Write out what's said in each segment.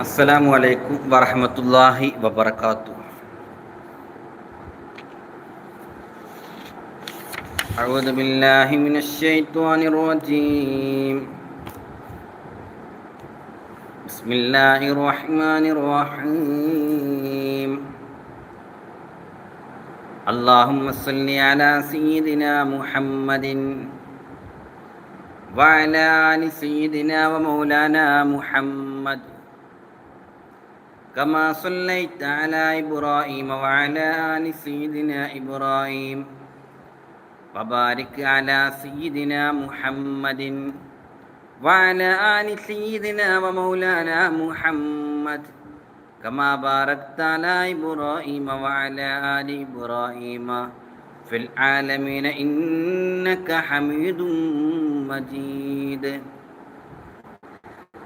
السلام عليكم ورحمة الله وبركاته أعوذ بالله من الشيطان الرجيم بسم الله الرحمن الرحيم اللهم صل على سيدنا محمد وعلى آل سيدنا ومولانا محمد كما صليت على إبراهيم وعلى آل سيدنا إبراهيم وبارك على سيدنا محمد وعلى آل سيدنا ومولانا محمد كما باركت على إبراهيم وعلى آل إبراهيم في العالمين إنك حميد مجيد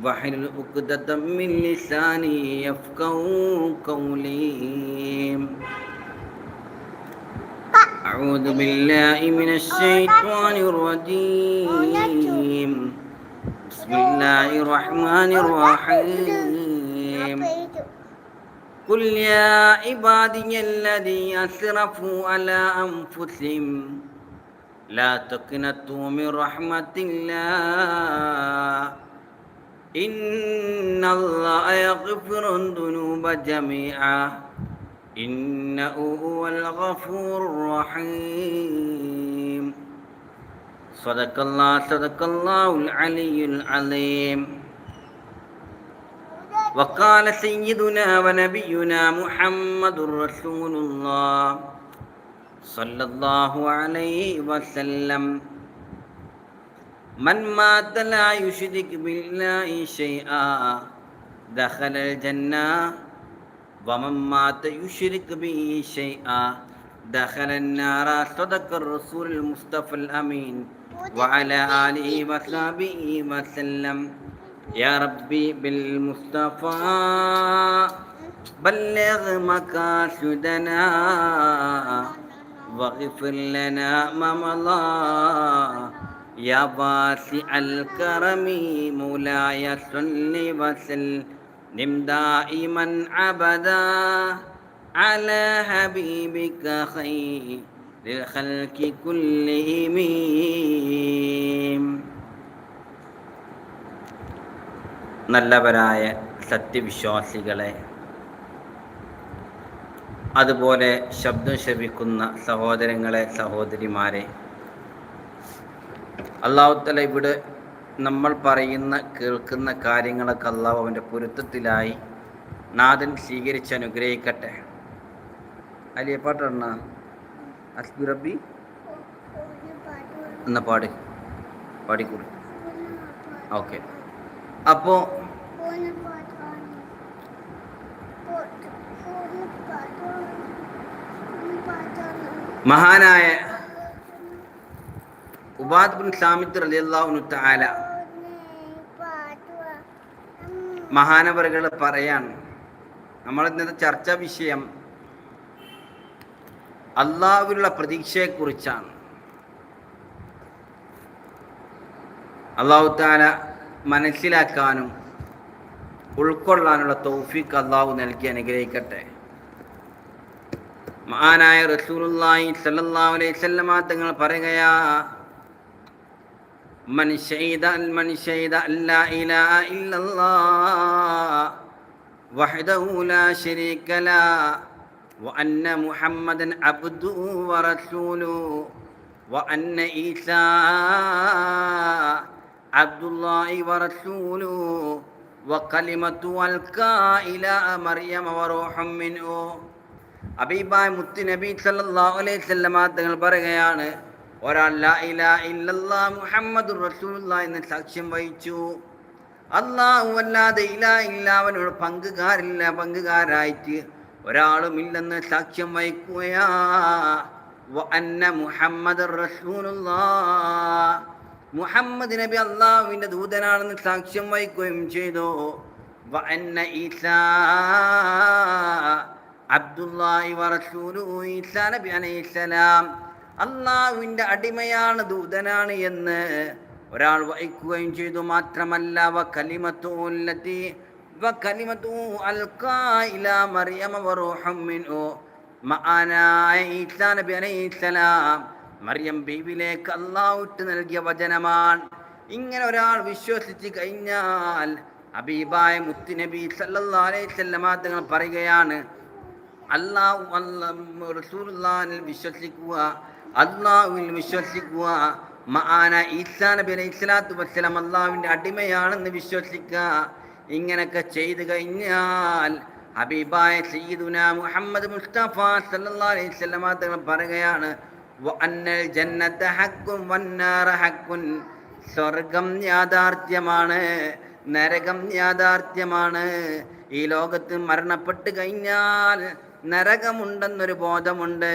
واحلل عقدة من لساني يفقه قولي. أعوذ بالله من الشيطان الرجيم. بسم الله الرحمن الرحيم. قل يا عبادي الذي أسرفوا على أنفسهم. لا تقنطوا من رحمة الله. إن الله يغفر الذنوب جميعا إنه هو الغفور الرحيم صدق الله صدق الله العلي العظيم وقال سيدنا ونبينا محمد رسول الله صلى الله عليه وسلم من مات لا يشرك بالله شيئا دخل الجنة ومن مات يشرك به شيئا دخل النار صدق الرسول المصطفى الأمين وعلى آله وصحبه وسلم. يا ربي بالمصطفى بلغ مقاصدنا واغفر لنا ما مضى. يا واسع الكرم مولاي صل وسلم دائما عبدا على حبيبك خير للخلق كلهم നല്ലവരായ സത്യവിശ്വാസികളെ അതുപോലെ ശബ്ദം ശപിക്കുന്ന സഹോദരങ്ങളെ സഹോദരിമാരെ അള്ളാഹുത്തല ഇവിടെ നമ്മൾ പറയുന്ന കേൾക്കുന്ന കാര്യങ്ങളൊക്കെ അള്ളാഹു അവന്റെ പൊരുത്തത്തിലായി നാഥൻ സ്വീകരിച്ച് അനുഗ്രഹിക്കട്ടെ. അലിയ പാട്ടാണ് അസ്ബി റബ്ബി എന്ന പാട് പാടിക്കൂടി? ഓക്കെ. അപ്പോൾ മഹാനായ ഉബാദ് ബിൻ മഹാനവറുകൾ പറയാണ് നമ്മൾ ഇന്നത്തെ ചർച്ചാ വിഷയം അള്ളാഹുവിനുള്ള പ്രതീക്ഷയെക്കുറിച്ചാണ്. അള്ളാഹു താല മനസ്സിലാക്കാനും ഉൾക്കൊള്ളാനുള്ള തൗഫീഖ് അള്ളാഹു നൽകി അനുഗ്രഹിക്കട്ടെ. മഹാനായ റസൂലുള്ളാഹി സല്ലല്ലാഹു അലൈഹി വസല്ലമ തങ്ങൾ പറയുകയാ من شهد من شهد أن لا إله إلا الله وحده لا شريك له وأن محمدا عبده ورسوله وأن عيسى عبد الله ورسوله وكلمة ألقى إلى مريم وروح منه അബീബായ് മുത്തു നബി സല്ലല്ലാഹു അലൈഹി വസല്ലമ തങ്ങൾ പറയുകയാണ് ഒരാൾ ഇലാ ഇല്ലല്ലാ എന്ന് സാക്ഷ്യം വഹിച്ചു. അള്ളാഹു അല്ലാതെ ഇല്ല ഇല്ല അവനോട് പങ്കുകാരില്ല പങ്കുകാരായിട്ട് ഒരാളും ഇല്ലെന്ന് സാക്ഷ്യം വഹിക്കുകയാ. വ അന്ന മുഹമ്മദ് മുഹമ്മദ് നബി അള്ളാഹുവിന്റെ ദൂതനാണെന്ന് സാക്ഷ്യം വഹിക്കുകയും ചെയ്തു. അന്ന അബ്ദുല്ലാഹി വറസൂലു ഈസാ നബി അലൈഹിസ്സലാം അള്ളാഹുവിന്റെ അടിമയാണ് ദൂതനാണ് എന്ന് ഒരാൾ വഹിക്കുകയും ചെയ്തു. മാത്രമല്ല വ കലിമത്തുല്ലത്തി വ കലിമത്തു അൽക്കായില മറിയമ വറൂഹം മിൻഹു. മആനായ നബി അലൈഹിസ്സലാം മറിയം ബീവിലേക്ക് അള്ളാഹുട്ട് നൽകിയ വചനമാണ്. ഇങ്ങനെ ഒരാൾ വിശ്വസിച്ച് കഴിഞ്ഞാൽ അബീബായ മുത്തുനബി സല്ലല്ലാഹു അലൈഹി തങ്ങൾ പറയുകയാണ് അള്ളാഹു റസൂലുള്ളാഹിൽ വിശ്വസിക്കുക അള്ളാഹുവിൽ വിശ്വസിക്കുക. മഹാന ഈസാ നബി ഇസ്ലാത്തു സ്വലാത്തു അള്ളാഹുവിന്റെ അടിമയാണെന്ന് വിശ്വസിക്കുക. ഇങ്ങനൊക്കെ ചെയ്തു കഴിഞ്ഞാൽ ഹബീബായ സയ്യിദുന മുഹമ്മദ് മുസ്തഫ സല്ലല്ലാഹു അലൈഹി വസല്ലമ തങ്ങൾ പറയുകയാണ് വഅന്നൽ ജന്നത ഹഖ്കുൻ വന്നാറ ഹഖ്കുൻ സ്വർഗം യാഥാർത്ഥ്യമാണ് നരകം യാഥാർത്ഥ്യമാണ്. ഈ ലോകത്ത് മരണപ്പെട്ട് കഴിഞ്ഞാൽ നരകമുണ്ടെന്നൊരു ബോധമുണ്ട്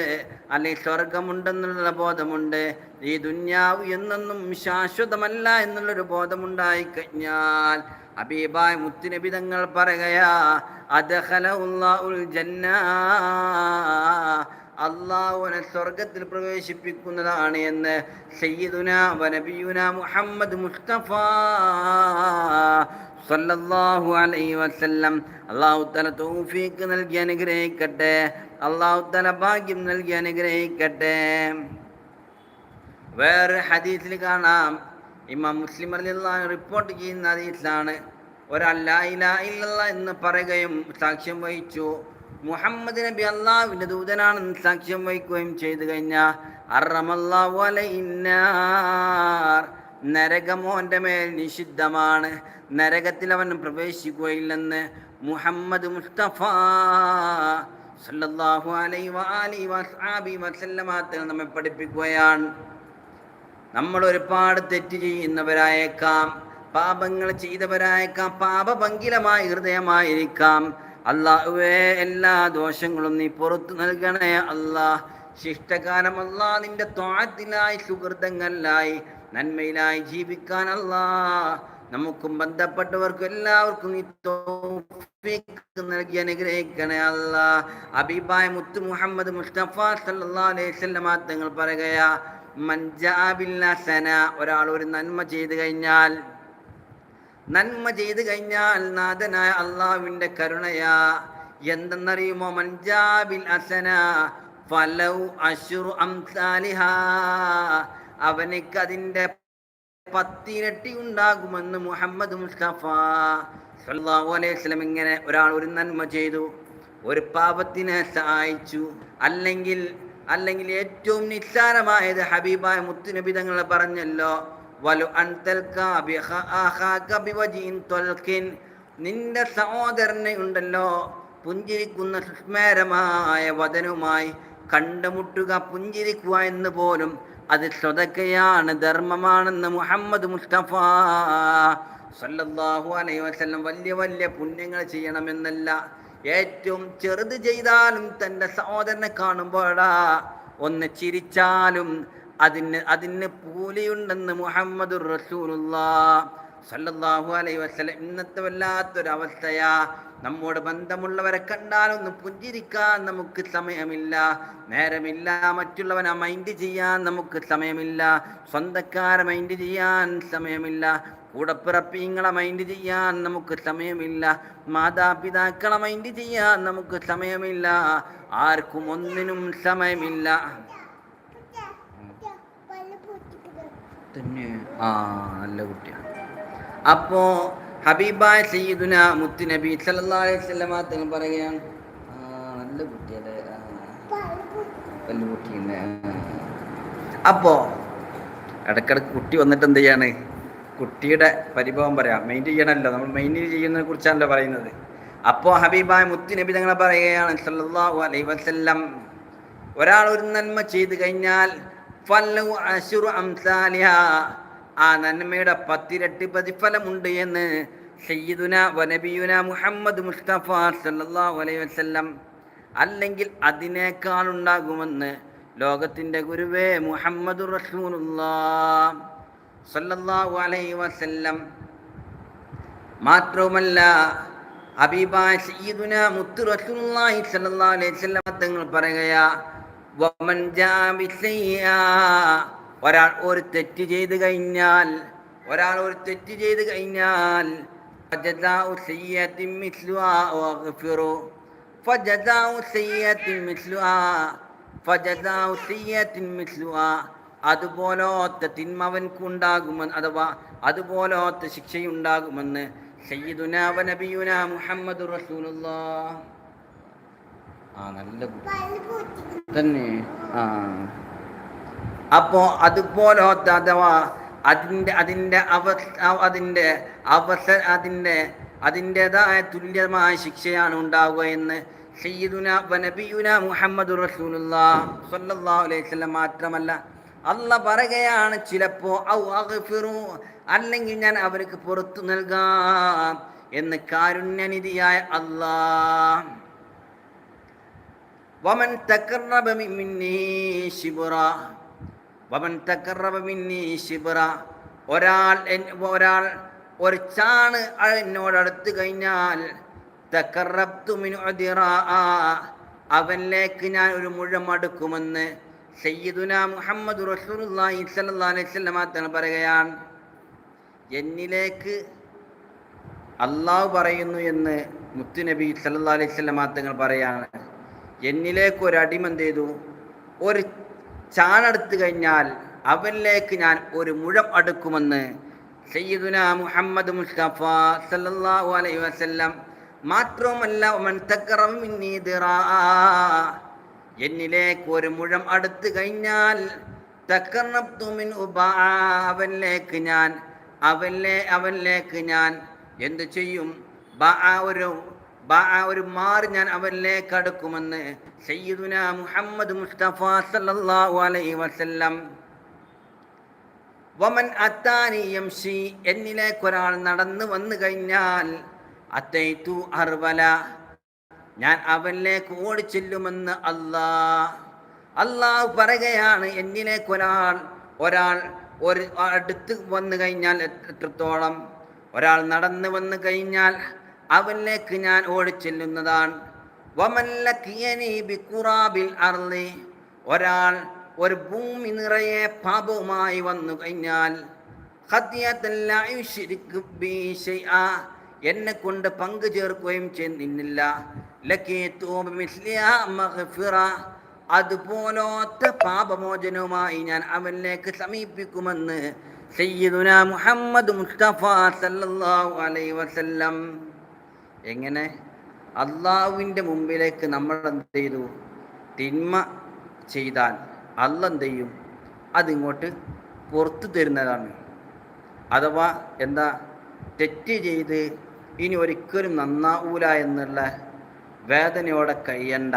അല്ലെങ്കിൽ സ്വർഗമുണ്ടെന്നുള്ള ബോധമുണ്ട്. ഈ ദുന്യാവ് എന്നൊന്നും ശാശ്വതമല്ല എന്നുള്ളൊരു ബോധമുണ്ടായി കഴിഞ്ഞാൽ അബീബായ് മുത്തുനബി തങ്ങൾ പറയുകയാ അദഖലഉല്ലാഹുൽ ജന്ന. അള്ളാഹുവിനെ സ്വർഗത്തിൽ പ്രവേശിപ്പിക്കുന്നതാണ് എന്ന് സയ്യിദുന വനബിയുന മുഹമ്മദ് മുസ്തഫ. സല്ലല്ലാഹു അലൈഹി വസല്ലം. അള്ളാഹു തല തൗഫീക്ക് നൽകി അനുഗ്രഹിക്കട്ടെ. അള്ളാഹു തല ഭാഗ്യം നൽകി അനുഗ്രഹിക്കട്ടെ. വേറെ ഹദീസിൽ കാണാം. ഇമാം മുസ്ലിം അലിയുള്ള റിപ്പോർട്ട് ചെയ്യുന്ന ഹദീസിലാണ്. ഒരല്ലാ എന്ന് പറയുകയും സാക്ഷ്യം വഹിച്ചു. മുഹമ്മദ് നബി അള്ളാവിന്റെ ദൂതനാണെന്ന് സാക്ഷ്യം വഹിക്കുകയും ചെയ്തു കഴിഞ്ഞാൽ അറമല്ലാഹു അലൈന്നാർ നരകമോന്റെ മേൽ നിഷിദ്ധമാണ്. നരകത്തിൽ അവൻ പ്രവേശിക്കുകയില്ലെന്ന് മുഹമ്മദ് മുസ്തഫ സല്ലല്ലാഹു അലൈഹി വആലിഹി വസ്ഹാബി വസല്ലമാത്തിൽ നമ്മെ പഠിപ്പിക്കുകയാണ്. നമ്മൾ ഒരുപാട് തെറ്റ് ചെയ്യുന്നവരായേക്കാം. പാപങ്ങൾ ചെയ്തവരായേക്കാം. പാപഭംഗിലമായ ഹൃദയമായിരിക്കാം. അള്ളാഹുവേ എല്ലാ ദോഷങ്ങളും നീ പുറത്തു നൽകണേ അള്ളാഹ് ശിഷ്ടകാലം അല്ലാ നിന്റെ ത്വാഴത്തിലായി സുഹൃതങ്ങളിലായി നന്മയിലായി ജീവിക്കാൻ അല്ലാഹ്. നമുക്കും ബന്ധപ്പെട്ടവർക്കും എല്ലാവർക്കും നൽകി അനുഗ്രഹിക്കണേ അല്ല അബീബായ മുത്തു മുഹമ്മദ് മുസ്തഫ സല്ലല്ലാഹു അലൈഹി വസല്ലമ തങ്ങൾ പറയുകയാ ഒരാൾ ഒരു നന്മ ചെയ്തു കഴിഞ്ഞാൽ നന്മ ചെയ്തു കഴിഞ്ഞാൽ നാഥനായ അള്ളാഹുവിന്റെ കരുണയാ. എന്തെന്നറിയുമോ? മഞ്ചാബിൽ അസന ഫലൗ അഷുറു അംസാലിഹ അവനിക്ക് അതിന്റെ പത്തിരട്ടി ഉണ്ടാകുമെന്ന് മുഹമ്മദ് മുസ്തഫ സല്ലാഹു അലൈഹി വസല്ലം ഇങ്ങനെ ഒരാൾ ഒരു നന്മ ചെയ്തു ഒരു പാപത്തിനെ സഹായിച്ചു. അല്ലെങ്കിൽ അല്ലെങ്കിൽ ഏറ്റവും നിസ്സാരമായത് ഹബീബായ മുത്തുനബി തങ്ങൾ പറഞ്ഞല്ലോ വലു നിന്റെ സഹോദരനെ ഉണ്ടല്ലോ പുഞ്ചിരിക്കുന്ന സുസ്മേരമായ വദനുമായി കണ്ടുമുട്ടുക പുഞ്ചിരിക്കുക എന്ന് പോലും അത് സ്വതക്കയാണ് ധർമ്മമാണെന്ന് മുഹമ്മദ് മുസ്തഫ. സല്ലല്ലാഹു അലൈഹി വസല്ലം വലിയ വലിയ പുണ്യങ്ങൾ ചെയ്യണമെന്നല്ല. ഏറ്റവും ചെറുത് ചെയ്താലും തന്റെ സഹോദരനെ കാണുമ്പോഴാ ഒന്ന് ചിരിച്ചാലും അതിന് അതിന് പൂലിയുണ്ടെന്ന് മുഹമ്മദ് റസൂലുള്ളാ. സല്ലല്ലാഹു അലൈ വസല്ലം ഇന്നത്തെ വല്ലാത്തൊരവസ്ഥയാ. നമ്മോട് ബന്ധമുള്ളവരെ കണ്ടാലൊന്ന് പുഞ്ചിരിക്കാൻ നമുക്ക് സമയമില്ല. നേരമില്ല മറ്റുള്ളവനെ മൈൻഡ് ചെയ്യാൻ നമുക്ക് സമയമില്ല. സ്വന്തക്കാരെ മൈൻഡ് ചെയ്യാൻ സമയമില്ല. കൂടപ്പിറപ്പിങ്ങളെ മൈൻഡ് ചെയ്യാൻ നമുക്ക് സമയമില്ല. മാതാപിതാക്കളെ മൈൻഡ് ചെയ്യാൻ നമുക്ക് സമയമില്ല. ആർക്കും ഒന്നിനും സമയമില്ല. തന്നെ. ആ നല്ല കുട്ടിയാണ്. അപ്പോ ഹബീബായ സയ്യിദുന മുത്തു നബി വസല്ലമ തങ്ങൾ പറയുകയാണ് നല്ല കുട്ടിയല്ലേ. അപ്പോ ഇടക്കിടക്ക് കുട്ടി വന്നിട്ട് എന്ത് ചെയ്യാണ്? കുട്ടിയുടെ പരിഭവം പറയാം. മെയിൻ ചെയ്യണമല്ലോ നമ്മൾ മെയിന്റ് ചെയ്യുന്നതിനെ കുറിച്ചാണല്ലോ പറയുന്നത്. അപ്പോൾ ഹബീബായ മുത്തു നബി തങ്ങൾ പറയുകയാണ് സല്ലല്ലാഹു അലൈഹി വസല്ലം ഒരാൾ ഒരു നന്മ ചെയ്തു കഴിഞ്ഞാൽ ഫല്ലു ആ നന്മയുടെ പത്തിരട്ടി പ്രതിഫലമുണ്ട് എന്ന് സയ്യിദുന വനബിയുന മുഹമ്മദ് മുസ്തഫ സല്ലല്ലാഹു അലൈഹി വസല്ലം അല്ലെങ്കിൽ അതിനേക്കാൾ ഉണ്ടാകുമെന്ന് ലോകത്തിന്റെ ഗുരുവേ മുഹമ്മദ് റസൂലുള്ളാഹ് സല്ലല്ലാഹു അലൈഹി വസല്ലം. മാത്രവുമല്ല ഹബീബായ സയ്യിദുന മുത്തു റസൂലുള്ളാഹി സല്ലല്ലാഹു അലൈഹി വസല്ലം തങ്ങൾ പറയുകയാ വമൻ ജാ ബിസയ്യ ഒരാൾ ഒരു തെറ്റ് ചെയ്ത് കഴിഞ്ഞാൽ ഒരാൾ ഒരു തെറ്റ് ചെയ്ത് കഴിഞ്ഞാൽ അതുപോലത്തെ തിന്മ അവൻക്കുണ്ടാകുമെന്ന് അഥവാ അതുപോലത്തെ ശിക്ഷയുണ്ടാകുമെന്ന് സയ്യിദുന നബിയുന മുഹമ്മദ് റസൂലുള്ളാഹ്. ആ നല്ല. തന്നെ. ആ. അപ്പോ അതുപോലത്തെ അഥവാ അതിന്റെ അതിന്റെ അവ അതിന്റെ അവസ അതിന്റെ അതിന്റെതായ തുല്യമായ ശിക്ഷയാണ് ഉണ്ടാവുക എന്ന് സയ്യിദുന മുഹമ്മദ് സ്വല്ലല്ലാഹു അലൈഹി വസല്ലം മാത്രമല്ല അല്ല പറയുകയാണ് ചിലപ്പോ ഔ അഗ്ഫിറു അല്ലെങ്കിൽ ഞാൻ അവർക്ക് പുറത്തു നൽകാം എന്ന് കാരുണ്യനിധിയായ അള്ളാഹ് വമൻ തഖറബ മിന്നി ശിബ്റ. വമൻ തഖറബ മിന്നി ശിബ്റ. ഒരാൾ ഒരാൾ ഒരു ചാണ് എന്നോടടുത്ത് കഴിഞ്ഞാൽ അവനിലേക്ക് ഞാൻ ഒരു മുഴം അടുക്കുമെന്ന് സയ്യിദുന മുഹമ്മദ് തങ്ങൾ പറയുകയാണ്. എന്നിലേക്ക് അള്ളാഹു പറയുന്നു എന്ന് മുത്തുനബി സല്ലാ അലൈഹി വസല്ലം തങ്ങൾ പറയാണ്. എന്നിലേക്ക് ഒരു അടിമന്ത് ചെയ്തു? ഒരു ചാണെടുത്തു കഴിഞ്ഞാൽ അവനിലേക്ക് ഞാൻ ഒരു മുഴം അടുക്കുമെന്ന് സയ്യിദുന മുഹമ്മദ് മുസ്തഫ സല്ലല്ലാഹു അലൈഹി വസല്ലം മാത്രവുമല്ല എന്നിലേക്ക് ഒരു മുഴം അടുത്തു കഴിഞ്ഞാൽ അവനിലേക്ക് ഞാൻ അവനിലെ അവനിലേക്ക് ഞാൻ എന്തു ചെയ്യും? ഒരു ഒരു മാറി ഞാൻ അവനിലേക്ക് അടുക്കുമെന്ന് സയ്യിദുന മുഹമ്മദ് മുസ്തഫ സല്ലല്ലാഹു അലൈഹി വസല്ലം. വമൻ അത്താനി യംഷി എന്നിലേക്ക് ഒരാൾ നടന്നു വന്നു കഴിഞ്ഞാൽ അത്തൈത്തു അർവല ഞാൻ അവനിലേക്ക് ഓടിച്ചെല്ലുമെന്ന് അല്ലാ അള്ളാഹു പറയുകയാണ് എന്നിലേക്ക് ഒരാൾ ഒരാൾ ഒരു അടുത്ത് വന്നു കഴിഞ്ഞാൽ എത്രത്തോളം ഒരാൾ നടന്നു വന്നു കഴിഞ്ഞാൽ അവനിലേക്ക് ഞാൻ ഓടിച്ചെല്ലുന്നതാണ്. ഒരാൾ ഒരു ഭൂമി നിറയെ പാപവുമായി വന്നു കഴിഞ്ഞാൽ എന്നെ കൊണ്ട് പങ്കു ചേർക്കുകയും ചെയ്യുന്നില്ല. അതുപോലത്തെ പാപമോചനവുമായി ഞാൻ അവനിലേക്ക് സമീപിക്കുമെന്ന് സയ്യിദുന മുഹമ്മദ് മുസ്തഫ സല്ലല്ലാഹു അലൈഹി വസല്ലം എങ്ങനെ? അള്ളാഹുവിന്റെ മുമ്പിലേക്ക് നമ്മൾ എന്ത് ചെയ്തു തിന്മ ചെയ്താൽ അല്ല ചെയ്യും അതിങ്ങോട്ട് പുറത്തു തരുന്നതാണ്. അഥവാ എന്താ? തെറ്റ് ചെയ്ത് ഇനി ഒരിക്കലും നന്നാവൂല എന്നുള്ള വേദനയോടെ കഴിയണ്ട.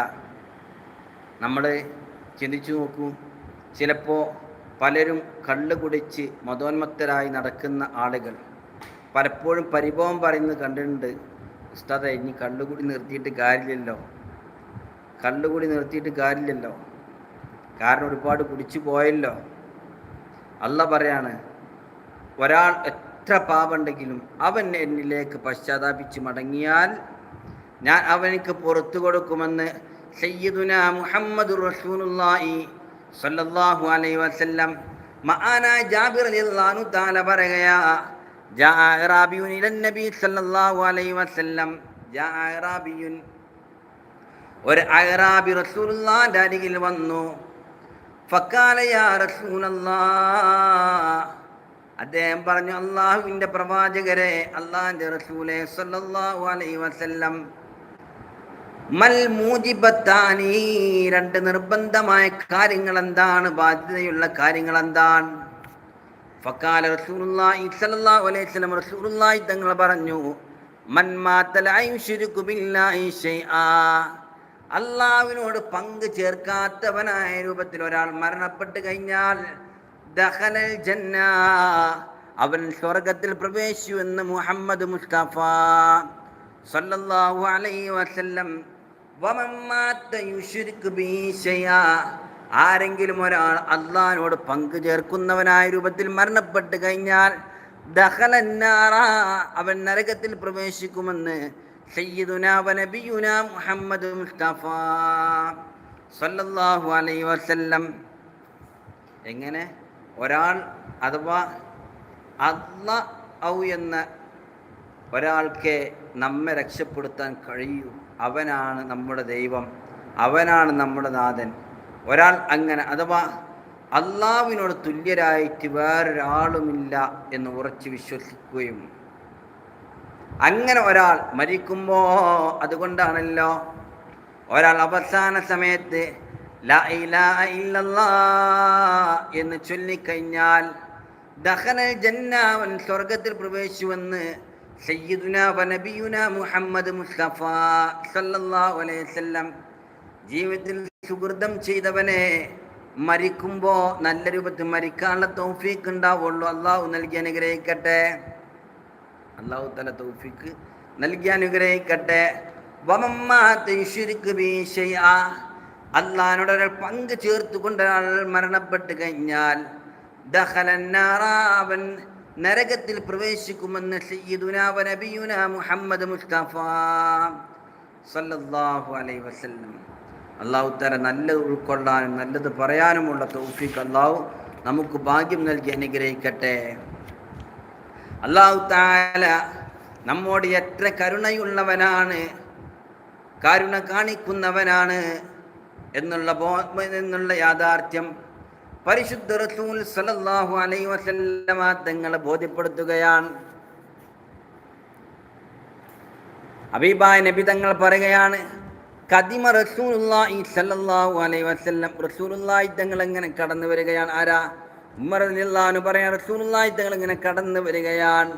നമ്മൾ ചിന്തിച്ചു നോക്കൂ. ചിലപ്പോൾ പലരും കള്ള് കുടിച്ച് മതോന്മത്തരായി നടക്കുന്ന ആളുകൾ പലപ്പോഴും പരിഭവം പറയുന്നത് കണ്ടിട്ടുണ്ട്. ഉസ്താദെ ഇനി കള്ളുകൂടി നിർത്തിയിട്ട് കാര്യമില്ലല്ലോ. കള്ളുകൂടി നിർത്തിയിട്ട് കാര്യമില്ലല്ലോ. കാരണം ഒരുപാട് കുടിച്ചു പോയല്ലോ. അല്ല പറയാണ് ഒരാൾ എത്ര പാപമുണ്ടെങ്കിലും അവൻ എന്നിലേക്ക് പശ്ചാത്താപിച്ച് മടങ്ങിയാൽ ഞാൻ അവനിക്ക് പുറത്തു കൊടുക്കുമെന്ന് സയ്യിദുന മുഹമ്മദ് റസൂലുള്ളാഹി സ്വല്ലല്ലാഹു അലൈഹി വസല്ലം മഹാനായ ജാബിർ റളിയല്ലാഹു തആല പറയുകയാ ജാ إلى النبي صلى الله അലൈഹി വസല്ലം. جاء അറാബിയുൻ ഒരു അഹ്റാബി റസൂലുള്ളാഹിന്റെ അരികിൽ വന്നു. ഫക്കാല യാ റസൂലല്ലാഹ്. അദ്ദേഹം പറഞ്ഞു അള്ളാഹുവിന്റെ പ്രവാചകരെ അള്ളാഹിന്റെ റസൂലെ സല്ലല്ലാഹു അലൈഹി വസല്ലം. മൽ രണ്ട് നിർബന്ധമായ കാര്യങ്ങൾ എന്താണ് ബാധ്യതയുള്ള കാര്യങ്ങൾ എന്താണ് ഫക്കാല റസൂലുള്ളാഹി സ്വല്ലല്ലാഹു അലൈഹി വസല്ലം റസൂലുള്ളാഹി തങ്ങൾ പറഞ്ഞു മൻ മാതല യുശ്രികു ബില്ലാഹി ഷൈആ അല്ലാഹുവിനോട് പങ്ക് ചേർക്കാത്തവനായ രൂപത്തിൽ ഒരാൾ മരണപ്പെട്ടു കഴിഞ്ഞാൽ ദഹനൽ ജന്ന അവൻ സ്വർഗത്തിൽ പ്രവേശിച്ചു എന്ന് മുഹമ്മദ് മുസ്തഫ സല്ലല്ലാഹു അലൈഹി വസല്ലം വമൻ മാത്ത യുശ്രിക് ബി ശൈആ. ആരെങ്കിലും ഒരാൾ അള്ളഹാനോട് പങ്കു ചേർക്കുന്നവനായ രൂപത്തിൽ മരണപ്പെട്ട് കഴിഞ്ഞാൽ ദഹലന്നാറ അവൻ നരകത്തിൽ പ്രവേശിക്കുമെന്ന് മുഹമ്മദ് മുസ്തഫ സല്ലല്ലാഹു അലൈഹി വസല്ലം. എങ്ങനെ? ഒരാൾ അഥവാ അല്ല ഔ എന്ന ഒരാൾക്ക് നമ്മെ രക്ഷപ്പെടുത്താൻ കഴിയൂ. അവനാണ് നമ്മുടെ ദൈവം. അവനാണ് നമ്മുടെ നാഥൻ. ഒരാൾ അങ്ങനെ അഥവാ അള്ളാവിനോട് തുല്യരായിട്ട് വേറൊരാളുമില്ല എന്ന് ഉറച്ചു വിശ്വസിക്കുകയും അങ്ങനെ ഒരാൾ മരിക്കുമ്പോൾ അതുകൊണ്ടാണല്ലോ. ഒരാൾ അവസാന സമയത്ത് എന്ന് ചൊല്ലിക്കഴിഞ്ഞാൽ ദഹന ജന്നാവൻ സ്വർഗത്തിൽ പ്രവേശിച്ചുവെന്ന് സയ്യിദുന വനബിയുന മുഹമ്മദ് മുസ്തഫ സല്ലല്ലാഹു അലൈഹി വസല്ലം ജീവിതത്തിൽ സുഹൃതം ചെയ്തവനെ മരിക്കുമ്പോൾ നല്ല രൂപത്തിൽ മരിക്കാനുള്ള തൗഫീക്ക് ഉണ്ടാവുള്ളൂ. അള്ളാഹു നൽകി അനുഗ്രഹിക്കട്ടെ. അള്ളാഹു തല തൗഫീക്ക് നൽകി അനുഗ്രഹിക്കട്ടെ. അള്ളഹാനോട് ഒരാൾ പങ്ക് ചേർത്തുകൊണ്ട് ഒരാൾ മരണപ്പെട്ട് കഴിഞ്ഞാൽ അവൻ നരകത്തിൽ പ്രവേശിക്കുമെന്ന് മുഹമ്മദ് മുസ്തഫ. സല്ലല്ലാഹു അലൈഹി വസല്ലം. അള്ളാഹു തല നല്ലത് ഉൾക്കൊള്ളാനും നല്ലത് പറയാനുമുള്ള തൗഫീഖ് അള്ളാഹു നമുക്ക് ഭാഗ്യം നൽകി അനുഗ്രഹിക്കട്ടെ. അള്ളാഹു താല നമ്മോട് എത്ര കരുണയുള്ളവനാണ് കരുണ കാണിക്കുന്നവനാണ് എന്നുള്ള എന്നുള്ള യാഥാർത്ഥ്യം പരിശുദ്ധ റസൂൽ സലല്ലാഹു അലൈ വസല്ലമ തങ്ങളെ ബോധ്യപ്പെടുത്തുകയാണ്. അബീബായ നബി തങ്ങൾ പറയുകയാണ് കദിമ റസൂലുള്ളാഹി സല്ലല്ലാഹു അലൈഹി വസല്ലം റസൂലുള്ളാഹി തങ്ങൾ എങ്ങനെ കടന്നു വരികയാണ്. ആരാ? ഉമർ റളിയല്ലാഹു പറയാ റസൂലുള്ളാഹി തങ്ങൾ ഇങ്ങനെ കടന്നു വരികയാണ്.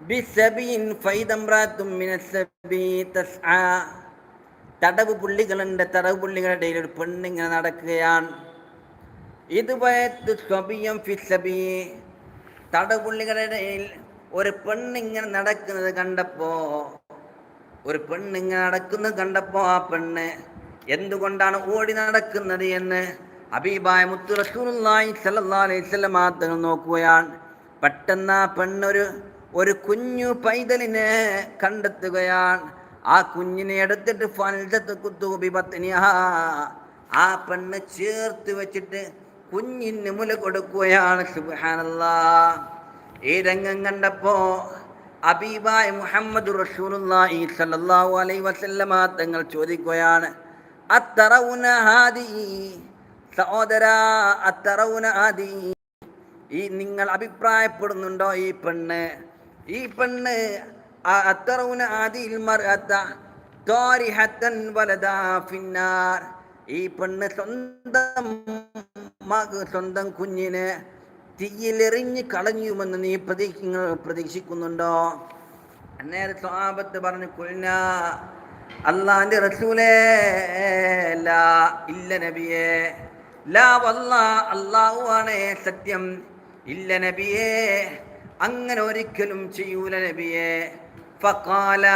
ബിസബീൻ ഫൈദംറാത്തും മിനസ്സബീ തസ്ആ. തടവ് പുള്ളികളുണ്ട്. തടവ് പുള്ളികളുടെ ഇടയിൽ ഒരു പെണ്ണിങ്ങനെ നടക്കുകയാണ്. ഇത് വയത്ത് സ്വബിയം ഫിസബി തടവ് പുള്ളികളുടെ ഇടയിൽ ഒരു പെണ്ണിങ്ങനെ നടക്കുന്നത് കണ്ടപ്പോ ഒരു പെണ്ണിങ്ങ നടക്കുന്നത് കണ്ടപ്പോ ആ പെണ്ണ് എന്തുകൊണ്ടാണ് ഓടി നടക്കുന്നത് എന്ന് അബീബായ മുത്തു അലൈഹി വസല്ലം തങ്ങൾ നോക്കുകയാണ്. പെട്ടെന്ന് ആ പെണ്ണൊരു ഒരു കുഞ്ഞു പൈതലിനെ കണ്ടെത്തുകയാണ്. ആ കുഞ്ഞിനെ എടുത്തിട്ട് ഫൽദത്ത് കുത്തൂബി പത്നിയാ ആ പെണ്ണ് ചേർത്ത് വെച്ചിട്ട് കുഞ്ഞിന് മുല കൊടുക്കുകയാണ്. സുബാനല്ല ഈ രംഗം കണ്ടപ്പോ അബീബായ മുഹമ്മദ് റസൂലുള്ളാഹി അലൈഹി വസല്ലമ തങ്ങൾ ചോദിക്കുകയാണ് അത്തറൗന ഹാദി? അത്തറൗന ഹാദി. ഈ നിങ്ങൾ അഭിപ്രായപ്പെടുന്നുണ്ടോ ഈ പെണ്ണ്? ഈ പെണ്ണ് അത്തറൗന ആദിൽ മർഅത്ത താരിഹത്തൻ ഫിന്നാർ. ഈ പെണ്ണ് സ്വന്തം സ്വന്തം കുഞ്ഞിനെ തീയിലെറിഞ്ഞ് കളഞ്ഞുമെന്ന് നീ പ്രതീക്ഷ പ്രതീക്ഷിക്കുന്നുണ്ടോ? അന്നേരം സ്വാപത്ത് പറഞ്ഞു കൊഴിഞ്ഞ അള്ളാന്റെ റസൂലേ ഇല്ല നബിയേ ലാ വല്ല അള്ളാഹു ആണ് സത്യം. ഇല്ല നബിയേ അങ്ങനെ ഒരിക്കലും ചെയ്യൂല നബിയേ. ഫക്കാല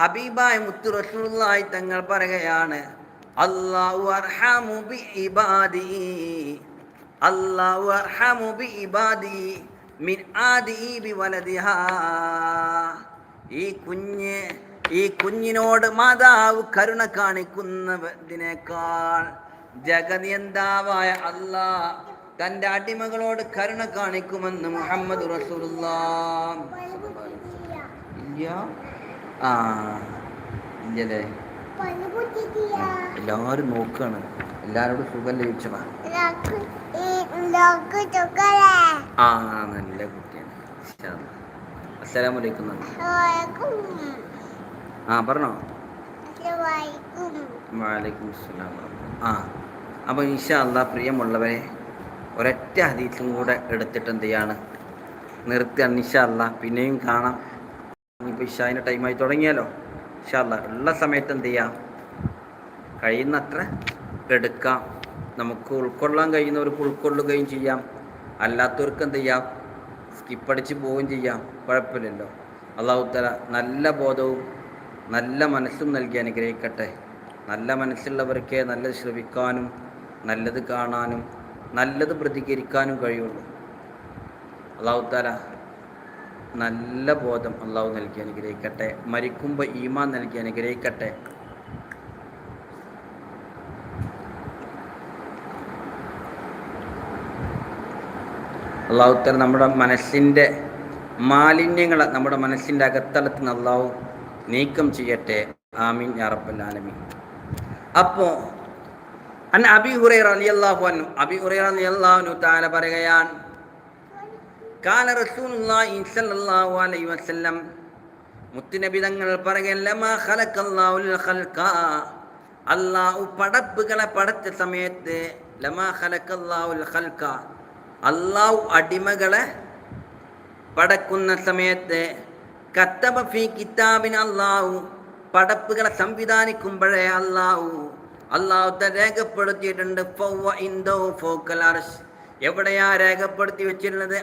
ഹബീബായ മുത്തു റസൂലായി തങ്ങൾ പറയുകയാണ് അല്ലാഹു അർഹാമു ബി ഇബാദി. ബി ഇബാദി മിൻ ഈ കുഞ്ഞ് ഈ കുഞ്ഞിനോട് മാതാവ് കരുണ കാണിക്കുന്നതിനേക്കാൾ ജഗതിയന്താവായ അല്ലാ തന്റെ അടിമകളോട് കരുണ കാണിക്കുമെന്ന് മുഹമ്മദ് എല്ലാരും നോക്കാണ് ആ ഇല്ലല്ലേ? എല്ലാവരും നോക്കുകയാണ് എല്ലാവരോടും സുഖം ലഭിച്ചതാ. ആ നല്ല കുട്ടിയാണ്. അസ്സലാമലൈക്കും. ആ പറഞ്ഞോ. വാലൈക്കും അസ്സലാം ആ അപ്പോൾ ഇൻഷാ അല്ലാ പ്രിയമുള്ളവരെ ഒരൊറ്റ ഹദീസും കൂടെ എടുത്തിട്ട് എന്ത് ചെയ്യാണ്? നിർത്തിയാണ് ഇൻഷാ അല്ലാ പിന്നെയും കാണാം. ഇനിയിപ്പോൾ ഇഷാവിന്റെ ടൈമായി തുടങ്ങിയാലോ? ഇൻഷാ അല്ലാ ഉള്ള സമയത്ത് എന്ത് ചെയ്യാം? കഴിയുന്നത്ര എടുക്കാം. നമുക്ക് ഉൾക്കൊള്ളാൻ കഴിയുന്നവർക്ക് ഉൾക്കൊള്ളുകയും ചെയ്യാം. അല്ലാത്തവർക്ക് എന്ത് ചെയ്യാം? സ്കിപ്പടിച്ച് പോവുകയും ചെയ്യാം. കുഴപ്പമില്ലല്ലോ. അള്ളാഹു തല നല്ല ബോധവും നല്ല മനസ്സും നൽകി അനുഗ്രഹിക്കട്ടെ. നല്ല മനസ്സുള്ളവർക്കേ നല്ലത് ശ്രവിക്കാനും നല്ലത് കാണാനും നല്ലത് പ്രതികരിക്കാനും കഴിയുള്ളൂ. അള്ളാഹു താല നല്ല ബോധം അള്ളാഹു നൽകി അനുഗ്രഹിക്കട്ടെ. മരിക്കുമ്പോൾ ഈമാൻ നൽകി അനുഗ്രഹിക്കട്ടെ. അള്ളാഹു താല നമ്മുടെ മനസ്സിന്റെ മാലിന്യങ്ങൾ നമ്മുടെ മനസ്സിന്റെ അകത്തളത്ത് നിന്ന് അള്ളാഹു നീക്കം ചെയ്യട്ടെ. ആമീൻ ആലമീൻ. അപ്പോൾ അബി റളിയല്ലാഹു അൻഹു അബി അൻഹു തആല പറയുകയാണ് കാല റസൂലുള്ളാഹി അലൈഹി വസല്ലം മുത്തുനബി തങ്ങൾ പടപ്പുകളെ പടച്ച സമയത്ത് ലമാ ഖലഖല്ലാഹുൽ ഖൽഖ. അല്ലാഹു അടിമകളെ പടക്കുന്ന സമയത്ത് കത്തബ ഫി കിതാബിന് അള്ളാഹു പടപ്പുകളെ സംവിധാനിക്കുമ്പോഴേ അള്ളാഹു അള്ളാഹു രേഖപ്പെടുത്തിയിട്ടുണ്ട് എവിടെയാ രേഖപ്പെടുത്തി വെച്ചിരുന്നത്?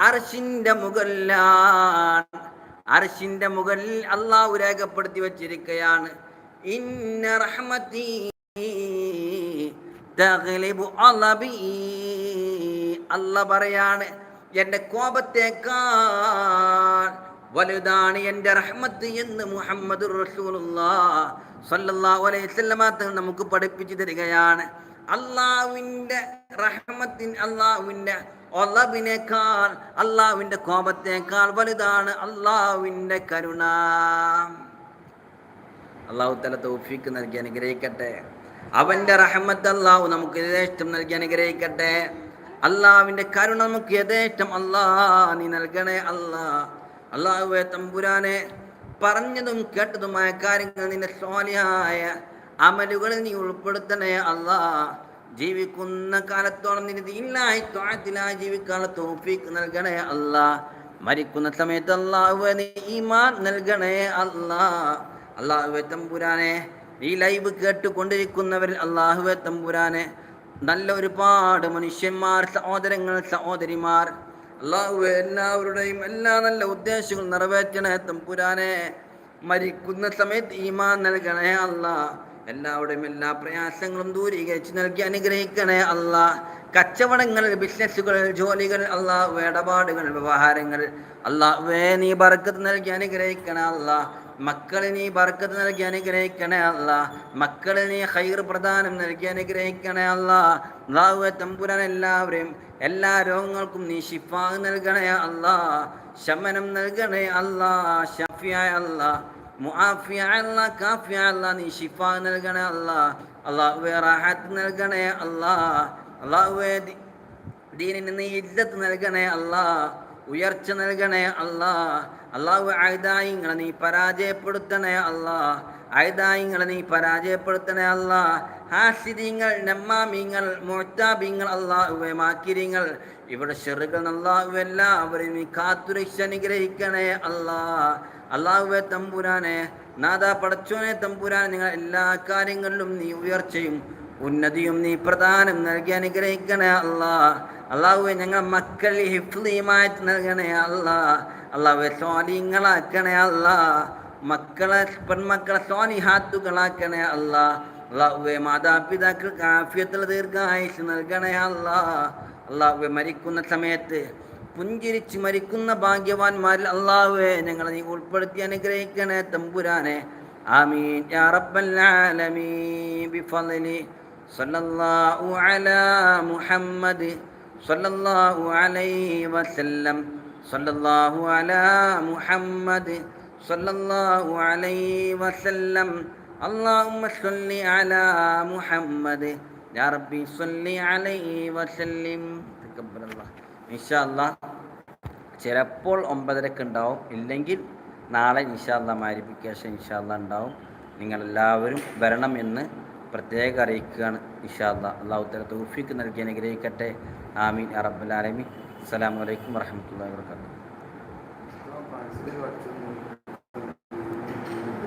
അർഷിന്റെ മുകളിലാണ്. അർഷിന്റെ മുകളിൽ അള്ളാഹു രേഖപ്പെടുത്തി വെച്ചിരിക്കുകയാണ് ഇന്ന റഹ്മത്തി അലബി അല്ല പറയാണ് എന്റെ കോപത്തേക്കാൾ വലുതാണ് എന്റെ റഹ്മത്ത് എന്ന് മുഹമ്മദ് നമുക്ക് പഠിപ്പിച്ചു തരികയാണ്. അള്ളാവിന്റെ റഹ്മത്തിൻ അള്ളാവിന്റെ ഒളവിനേക്കാൾ അള്ളാവിന്റെ കോപത്തേക്കാൾ വലുതാണ് അള്ളാവിന്റെ കരുണ. അള്ളാഹു തല തൗഫീക്ക് നൽകി അനുഗ്രഹിക്കട്ടെ. അവന്റെ റഹ്മത്ത് അള്ളാഹു നമുക്ക് യഥേഷ്ടം നൽകി അനുഗ്രഹിക്കട്ടെ. അള്ളാഹുവിന്റെ കരുണ നമുക്ക് യഥേഷ്ടം അല്ലാ നീ നൽകണേ അല്ലാ. അള്ളാഹുവെ തമ്പുരാനെ പറഞ്ഞതും കേട്ടതുമായ കാര്യങ്ങൾ നിന്റെ സ്വാലിയായ അമലുകളിൽ നീ ഉൾപ്പെടുത്തണേ അല്ലാ. ജീവിക്കുന്ന കാലത്തോളം നിന്റെ ഇല്ലായി ത്വാഴത്തിലായി ജീവിക്കാനുള്ള തോഫീക്ക് നൽകണേ അല്ലാ. മരിക്കുന്ന സമയത്ത് അള്ളാഹുവെ നീ ഈമാൻ നൽകണേ അല്ലാ. അള്ളാഹുവെ തമ്പുരാനെ ഈ ലൈവ് കേട്ടുകൊണ്ടിരിക്കുന്നവരിൽ അള്ളാഹുവെ തമ്പുരാനെ നല്ല ഒരുപാട് മനുഷ്യന്മാർ സഹോദരങ്ങൾ സഹോദരിമാർ. അള്ളാഹു എല്ലാവരുടെയും എല്ലാ നല്ല ഉദ്ദേശങ്ങളും നിറവേറ്റണേ തമ്പുരാനെ. മരിക്കുന്ന സമയത്ത് ഈമാൻ നൽകണേ അല്ല എല്ലാവരുടെയും എല്ലാ പ്രയാസങ്ങളും ദൂരീകരിച്ച് നൽകി അനുഗ്രഹിക്കണേ അല്ല. കച്ചവടങ്ങൾ ബിസിനസ്സുകൾ ജോലികൾ അല്ല. ഇടപാടുകൾ വ്യവഹാരങ്ങൾ അള്ളാഹുവേ നീ ബർക്കത്ത് നൽകി അനുഗ്രഹിക്കണേ അല്ല. മക്കളെ നീ ബർക്കത്ത് നൽകി അനുഗ്രഹിക്കണേ അല്ല. മക്കളെ നീ ഹൈർ പ്രദാനം നൽകി അനുഗ്രഹിക്കണേ അല്ല. അള്ളാഹുവെ തമ്പുരാൻ എല്ലാവരെയും എല്ലാ രോഗങ്ങൾക്കും നീ ഷിഫാ നൽകണേ അല്ല. ശമനം നൽകണേ അല്ല. ഷഫിയായ അല്ല. മുആഫിയായ അല്ല കാഫിയ അല്ല നീ ഷിഫ നൽകണേ അല്ല അള്ളാഹുവെ റാഹത്ത് നൽകണേ അല്ല അള്ളാഹുവെ ദീനിന് നീ ഇജ്ജത്ത് നൽകണേ അല്ല ഉയർച്ച നൽകണേ അല്ലാ അള്ളാഹു ആയുധായിങ്ങളെ നീ പരാജയപ്പെടുത്തണേ അല്ലാ ആയുധായിങ്ങളെ നീ പരാജയപ്പെടുത്തണേ അല്ലാ ഹാസിദീങ്ങൾ നമ്മാമീങ്ങൾ മൊത്താബീങ്ങൾ അള്ളാഹുവെ മാക്കിരിങ്ങൾ ഇവിടെ ഷെറുകൾ അള്ളാഹു എല്ലാവരെയും നീ കാത്തുരക്ഷ അനുഗ്രഹിക്കണേ അല്ലാ അള്ളാഹുവെ തമ്പുരാനെ നാദാ പടച്ചോനെ തമ്പുരാനെ നിങ്ങൾ എല്ലാ കാര്യങ്ങളിലും നീ ഉയർച്ചയും ഉന്നതിയും നീ പ്രധാനം നൽകി അനുഗ്രഹിക്കണേ അല്ലാ അള്ളാഹുവെ ഞങ്ങൾ മക്കൾ ഹിഫ്ലീമായിട്ട് നൽകണേ അല്ലാ അള്ളാഹുവെ സ്വാലിങ്ങളാക്കണേ അല്ലാ മക്കളെ പെൺമക്കളെ സ്വാലിഹാത്തുകളാക്കണേ അല്ലാ അള്ളാഹുവെ മാതാപിതാക്കൾക്ക് ആഫ്യത്തിൽ ദീർഘായുസ് നൽകണേ അല്ലാ അള്ളാഹുവെ മരിക്കുന്ന സമയത്ത് പുഞ്ചിരിച്ച് മരിക്കുന്ന ഭാഗ്യവാന്മാരിൽ അള്ളാഹുവെ ഞങ്ങളെ നീ ഉൾപ്പെടുത്തി അനുഗ്രഹിക്കണേ തമ്പുരാനെ ആമീൻ യാ റബ്ബൽ ആലമീൻ ബിഫളലി സല്ലല്ലാഹു അലാ മുഹമ്മദ് സല്ലല്ലാഹു അലൈഹി വസല്ലം സല്ലല്ലാഹു അലാ മുഹമ്മദ് സല്ലല്ലാഹു അലൈഹി വസല്ലം اللهم صل على محمد يا ربي صل عليه وسلم تقبل الله ഇൻഷല്ല ചിലപ്പോൾ ഒമ്പതരക്ക് ഉണ്ടാവും. ഇല്ലെങ്കിൽ നാളെ ഇൻഷാല്ല മാരിഫിക്കേഷൻ ഇൻഷാല്ല ഉണ്ടാവും. നിങ്ങളെല്ലാവരും വരണം എന്ന് പ്രത്യേകം അറിയിക്കുകയാണ് ഇഷാദ അള്ളാഹുത്തല തൗഫീക്ക് നൽകി അനുഗ്രഹിക്കട്ടെ. ആമീൻ. അറബുലാലമി അസ്സാം വലൈക്കും വർഹമത്തല്ലാ വർക്കാത്തു